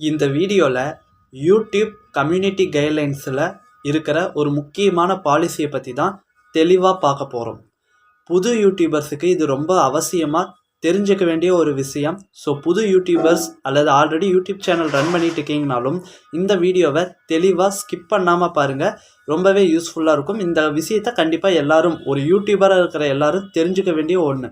இந்த வீடியோவில் YouTube community கைட்லைன்ஸில் இருக்கிற ஒரு முக்கியமான பாலிசியை பற்றி தான் தெளிவாக பார்க்க போகிறோம் புது யூடியூபர்ஸுக்கு இது ரொம்ப அவசியமாக தெரிஞ்சுக்க வேண்டிய ஒரு விஷயம். ஸோ புது யூடியூபர்ஸ் அல்லது ஆல்ரெடி யூடியூப் சேனல் ரன் பண்ணிட்டு இருக்கீங்கனாலும் இந்த வீடியோவை தெளிவாக ஸ்கிப் பண்ணாமல் பாருங்கள் ரொம்பவே யூஸ்ஃபுல்லாக இருக்கும். இந்த விஷயத்தை கண்டிப்பாக எல்லாரும் ஒரு யூடியூபராக இருக்கிற எல்லாரும் தெரிஞ்சுக்க வேண்டிய ஒன்று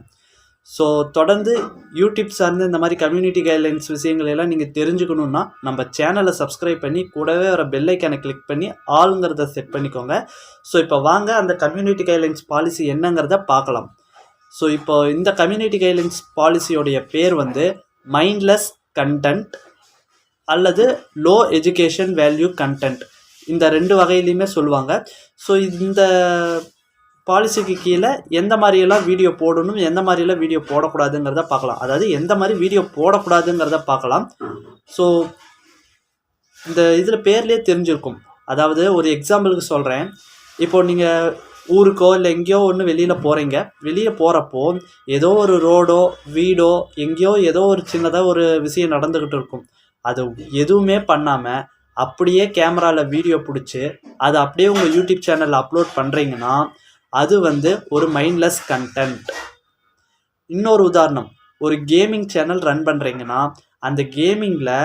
ஸோ தொடர்ந்து யூடியூப் சார்ந்த இந்த மாதிரி கம்யூனிட்டி கைட்லைன்ஸ் விஷயங்கள் எல்லாம் நீங்கள் தெரிஞ்சுக்கணுன்னா நம்ம சேனலை சப்ஸ்கிரைப் பண்ணி கூடவே வர பெல் கிளிக் பண்ணி ஆளுங்கிறத செட் பண்ணிக்கோங்க. ஸோ இப்போ வாங்க அந்த கம்யூனிட்டி கைட்லைன்ஸ் பாலிசி என்னங்கிறத பார்க்கலாம். ஸோ இப்போ இந்த கம்யூனிட்டி கைட்லைன்ஸ் பாலிசியோடைய பேர் வந்து மைண்ட்லெஸ் கண்டென்ட் அல்லது லோ எஜுகேஷன் வேல்யூ கண்டென்ட் இந்த ரெண்டு வகையிலையுமே சொல்லுவாங்க. ஸோ இந்த பாலிசிக்கு கீழே எந்த மாதிரியெல்லாம் வீடியோ போடணும் எந்த மாதிரியெல்லாம் வீடியோ போடக்கூடாதுங்கிறத பார்க்கலாம். அதாவது எந்த மாதிரி வீடியோ போடக்கூடாதுங்கிறத பார்க்கலாம். ஸோ இந்த இதில் பேர்லேயே தெரிஞ்சிருக்கும். அதாவது ஒரு எக்ஸாம்பிளுக்கு சொல்கிறேன் இப்போ நீங்கள் ஊருக்கோ இல்லை எங்கேயோ ஒன்று வெளியில் போகிறீங்க வெளியே போகிறப்போ ஏதோ ஒரு ரோடோ வீடோ எங்கேயோ ஏதோ ஒரு சின்னதாக ஒரு விஷயம் நடந்துக்கிட்டு இருக்கும். அது எதுவுமே பண்ணாமல் அப்படியே கேமராவில் வீடியோ பிடிச்சி அதை அப்படியே உங்கள் யூடியூப் சேனலில் அப்லோட் பண்ணுறீங்கன்னா அது வந்து ஒரு மைண்ட்லெஸ் கண்டென்ட் இன்னொரு உதாரணம் ஒரு கேமிங் சேனல் ரன் பண்ணுறீங்கன்னா அந்த கேமிங்கில்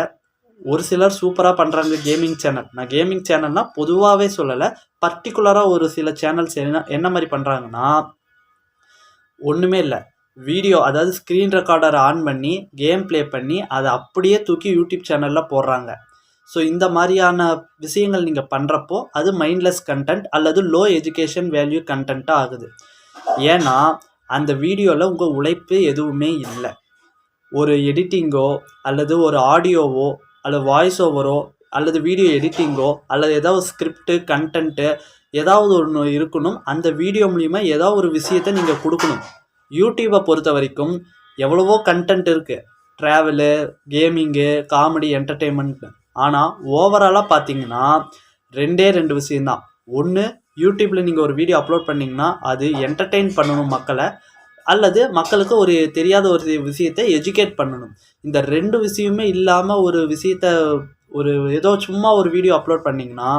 ஒரு சிலர் சூப்பராக பண்ணுறாங்க கேமிங் சேனல் நான் கேமிங் சேனல்னால் பொதுவாகவே சொல்லலை பர்டிகுலராக ஒரு சில சேனல்ஸ் என்ன என்ன மாதிரி பண்ணுறாங்கன்னா ஒன்றுமே இல்லை. வீடியோ அதாவது ஸ்க்ரீன் ரெக்கார்டரை ஆன் பண்ணி கேம் ப்ளே பண்ணி அதை அப்படியே தூக்கி யூடியூப் சேனலில் போடுறாங்க. ஸோ இந்த மாதிரியான விஷயங்கள் நீங்கள் பண்ணுறப்போ அது மைண்ட்லெஸ் கண்டென்ட் அல்லது லோ எஜுகேஷன் வேல்யூ கண்டென்ட்டாக ஆகுது. ஏன்னா அந்த வீடியோவில் உங்கள் உழைப்பு எதுவுமே இல்லை. ஒரு எடிட்டிங்கோ அல்லது ஒரு ஆடியோவோ அல்லது வாய்ஸ் ஓவரோ அல்லது வீடியோ எடிட்டிங்கோ அல்லது ஏதாவது ஸ்கிரிப்டு கண்டென்ட்டு ஏதாவது ஒன்று இருக்கணும் அந்த வீடியோ மூலிமா ஏதாவது ஒரு விஷயத்தை நீங்கள் கொடுக்கணும். யூடியூப்பை பொறுத்த வரைக்கும் எவ்வளவோ கண்டென்ட் இருக்குது ட்ராவலு கேமிங்கு காமெடி என்டர்டெயின்மெண்ட் ஆனால் ஓவராலாக பார்த்தீங்கன்னா ரெண்டே ரெண்டு விஷயந்தான் ஒன்று யூடியூப்பில் நீங்கள் ஒரு வீடியோ அப்லோட் பண்ணிங்கன்னா அது என்டர்டெயின் பண்ணணும் மக்களை அல்லது மக்களுக்கு ஒரு தெரியாத ஒரு விஷயத்தை எஜுகேட் பண்ணணும். இந்த ரெண்டு விஷயமே இல்லாமல் ஒரு விஷயத்த ஒரு ஏதோ சும்மா ஒரு வீடியோ அப்லோட் பண்ணிங்கன்னா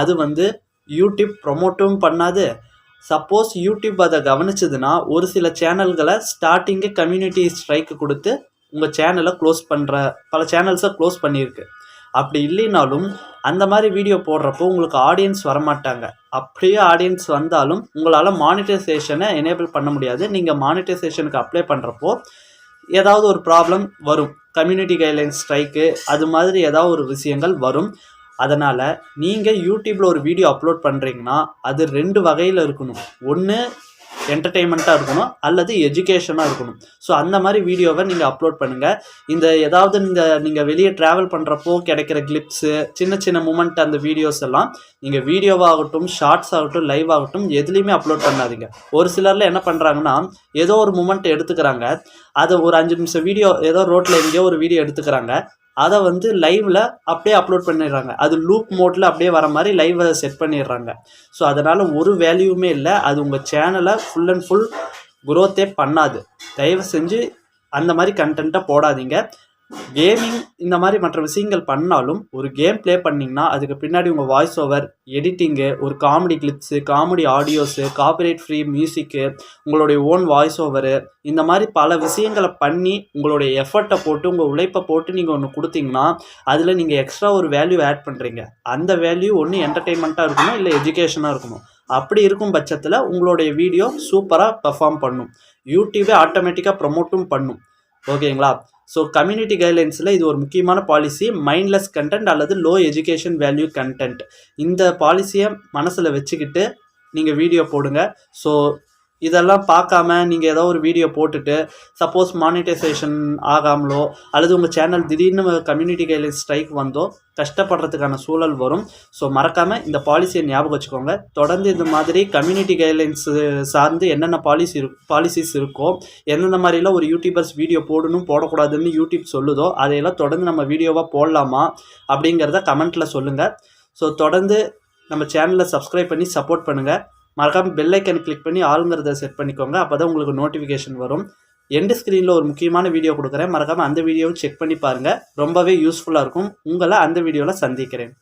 அது வந்து யூடியூப் ப்ரொமோட்டும் பண்ணாது. சப்போஸ் யூடியூப் அதை கவனிச்சதுன்னா ஒரு சில சேனல்களை ஸ்டார்டிங்கே கம்யூனிட்டி ஸ்ட்ரைக்கு கொடுத்து உங்கள் சேனலை க்ளோஸ் பண்ணுற பல சேனல்ஸை க்ளோஸ் பண்ணியிருக்கு. அப்படி இல்லைனாலும் அந்த மாதிரி வீடியோ போடுறப்போ உங்களுக்கு ஆடியன்ஸ் வரமாட்டாங்க. அப்படியே ஆடியன்ஸ் வந்தாலும் உங்களால் மானிட்டைசேஷனை எனேபிள் பண்ண முடியாது. நீங்கள் மானிட்டைசேஷனுக்கு அப்ளை பண்ணுறப்போ ஏதாவது ஒரு ப்ராப்ளம் வரும். கம்யூனிட்டி கைட்லைன்ஸ் ஸ்ட்ரைக்கு அது மாதிரி ஏதாவது ஒரு விஷயங்கள் வரும். அதனால் நீங்கள் யூடியூப்பில் ஒரு வீடியோ அப்லோட் பண்ணுறீங்கன்னா அது ரெண்டு வகையில் இருக்கணும். ஒன்று என்டர்டெயின்மெண்ட்டாக இருக்கணும் அல்லது எஜுகேஷனாக இருக்கணும். ஸோ அந்த மாதிரி வீடியோவை நீங்கள் அப்லோட் பண்ணுங்கள் இந்த ஏதாவது இந்த நீங்கள் வெளியே ட்ராவல் பண்ணுறப்போ கிடைக்கிற கிளிப்ஸு சின்ன சின்ன மூமெண்ட் அந்த வீடியோஸ் எல்லாம் நீங்கள் வீடியோவாகட்டும் ஷார்ட்ஸ் ஆகட்டும் லைவ் ஆகட்டும் எதுலேயுமே அப்லோட் பண்ணாதீங்க. ஒரு சிலரில் என்ன பண்ணுறாங்கன்னா ஏதோ ஒரு மூமெண்ட் எடுத்துக்கிறாங்க. அதை ஒரு அஞ்சு நிமிஷம் வீடியோ ஏதோ ரோட்டில் எங்கேயோ ஒரு வீடியோ எடுத்துக்கிறாங்க. அதை வந்து லைவில் அப்படியே அப்லோட் பண்ணிடுறாங்க. அது லூப் மோட்டில் அப்படியே வர மாதிரி லைவ் அதை செட் பண்ணிடுறாங்க. ஸோ அதனால் ஒரு வேல்யூமே இல்லை. அது உங்கள் சேனலை ஃபுல் அண்ட் ஃபுல் குரோத்தே பண்ணாது. தயவு செஞ்சு அந்த மாதிரி கண்டென்ட்டை போடாதீங்க. கேமிங் இந்த மாதிரி மற்ற விஷயங்கள் பண்ணாலும் ஒரு கேம் ப்ளே பண்ணிங்கன்னா அதுக்கு பின்னாடி உங்கள் வாய்ஸ் ஓவர் எடிட்டிங்கு ஒரு comedy clips comedy audios copyright free music உங்களுடைய ஓன் வாய்ஸ் ஓவரு இந்த மாதிரி பல விஷயங்களை பண்ணி உங்களுடைய எஃபர்ட்டை போட்டு உங்கள் உழைப்பை போட்டு நீங்கள் ஒன்று கொடுத்தீங்கன்னா அதில் நீங்கள் எக்ஸ்ட்ரா ஒரு வேல்யூ ஆட் பண்ணுறீங்க அந்த வேல்யூ ஒன்று என்டர்டெயின்மெண்ட்டாக இருக்கணும் இல்லை எஜுகேஷனாக இருக்கணும் அப்படி இருக்கும் பட்சத்தில் உங்களுடைய வீடியோ சூப்பராக பெர்ஃபார்ம் பண்ணும். யூடியூபே ஆட்டோமேட்டிக்காக ப்ரமோட்டும் பண்ணும். ஓகேங்களா? ஸோ கம்யூனிட்டி கைட்லைன்ஸில் இது ஒரு முக்கியமான பாலிசி மைண்ட்லெஸ் கண்டென்ட் அல்லது லோ எஜுகேஷன் வேல்யூ கண்டென்ட் இந்த பாலிசியை மனசில் வச்சுக்கிட்டு நீங்கள் வீடியோ போடுங்க. ஸோ இதெல்லாம் பார்க்காம நீங்கள் ஏதோ ஒரு வீடியோ போட்டுட்டு சப்போஸ் மானிட்டைசேஷன் ஆகாமலோ அல்லது உங்கள் சேனல் திடீர்னு கம்யூனிட்டி கைட்லைன்ஸ் ஸ்ட்ரைக் வந்தோ கஷ்டப்படுறதுக்கான சூழல் வரும். ஸோ மறக்காமல் இந்த பாலிசியை ஞாபகம் வச்சுக்கோங்க. தொடர்ந்து இந்த மாதிரி கம்யூனிட்டி கைட்லைன்ஸ் சார்ந்து என்னென்ன பாலிசி இரு பாலிசிஸ் இருக்கோ எந்தெந்த மாதிரிலாம் ஒரு யூடியூபர்ஸ் வீடியோ போடணும் போடக்கூடாதுன்னு யூடியூப் சொல்லுதோ அதையெல்லாம் தொடர்ந்து நம்ம வீடியோவாக போடலாமா அப்படிங்கிறத கமெண்ட்டில் சொல்லுங்கள் ஸோ தொடர்ந்து நம்ம சேனலை சப்ஸ்கிரைப் பண்ணி சப்போர்ட் பண்ணுங்கள் மறக்காமல் பெல் ஐக்கன் கிளிக் பண்ணி ஆளுங்கிறத செட் பண்ணிக்கோங்க. அப்போ தான் உங்களுக்கு நோட்டிஃபிகேஷன் வரும். எண்டு ஸ்க்ரீனில் ஒரு முக்கியமான வீடியோ கொடுக்குறேன். மறக்காமல் அந்த வீடியோவும் செக் பண்ணி பாருங்கள் ரொம்பவே யூஸ்ஃபுல்லாக இருக்கும். உங்களை அந்த வீடியோவில் சந்திக்கிறேன்.